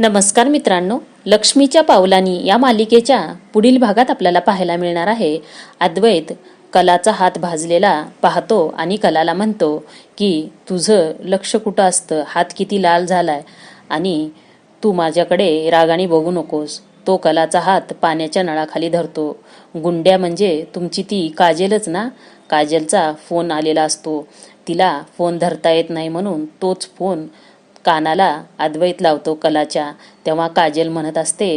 नमस्कार मित्रांनो लक्ष्मीच्या पावलांनी या मालिकेच्या पुढील भागात आपल्याला पाहायला मिळणार आहे. अद्वैत कलाचा हात भाजलेला पाहतो आणि कलाला म्हणतो की तुझं लक्ष कुठं असतं? हात किती लाल झालाय? आणि तू माझ्याकडे रागाने बघू नकोस. तो कलाचा हात पाण्याच्या नळाखाली धरतो. गुंड्या म्हणजे तुमची ती काजलच ना? काजलचा फोन आलेला असतो. तिला फोन धरता येत नाही म्हणून तोच फोन कानाला अद्वैत लावतो कलाच्या. तेव्हा काजल म्हणत असते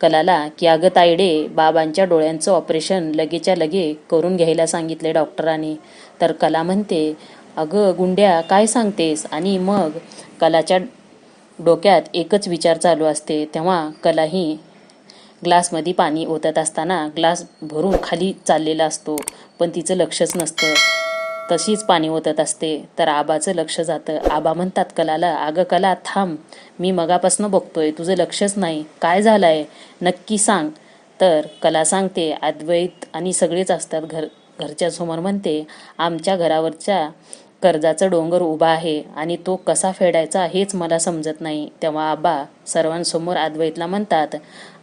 कलाला की अगं तायडे बाबांच्या डोळ्यांचं ऑपरेशन लगेच्या लगे करून घ्यायला सांगितले डॉक्टरांनी. तर कला म्हणते अगं गुंड्या काय सांगतेस? आणि मग कलाच्या डोक्यात एकच विचार चालू असते. तेव्हा कलाही ग्लासमध्ये पाणी ओतत असताना ग्लास भरून खाली चाललेला असतो पण तिचं लक्षच नसतं. तशीच पाणी ओतत असते. तर आबाचं लक्ष जातं. आबा म्हणतात कलाला अगं कला थांब. मी मगापासनं बघतोय. तुझं लक्षच नाही. काय झालंय? नक्की सांग. तर कला सांगते अद्वैत आणि सगळेच असतात घर घरच्या समोर. म्हणते आमच्या घरावरच्या कर्जाचं डोंगर उभा आहे आणि तो कसा फेडायचा हेच मला समजत नाही. तेव्हा आबा सर्वांसमोर अद्वैतला म्हणतात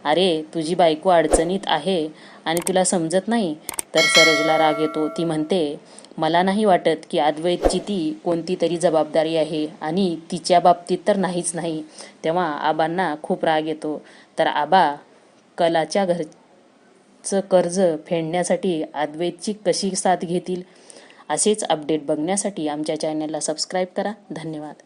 अरे तुझी बायको अडचणीत आहे आणि तुला समजत नाही? तर सरजला राग येतो. ती म्हणते मला नाही वाटत की अद्वैतची ती कोणती तरी जबाबदारी आहे आणि तिच्या बाबतीत तर नाहीच नाही. तेव्हा आबांना खूप राग येतो. तर आबा कलाच्या घरचं कर्ज फेडण्यासाठी अद्वैतची कशी साथ घेतील? असेच अपडेट बघण्यासाठी आमच्या चॅनलला सबस्क्राईब करा. धन्यवाद.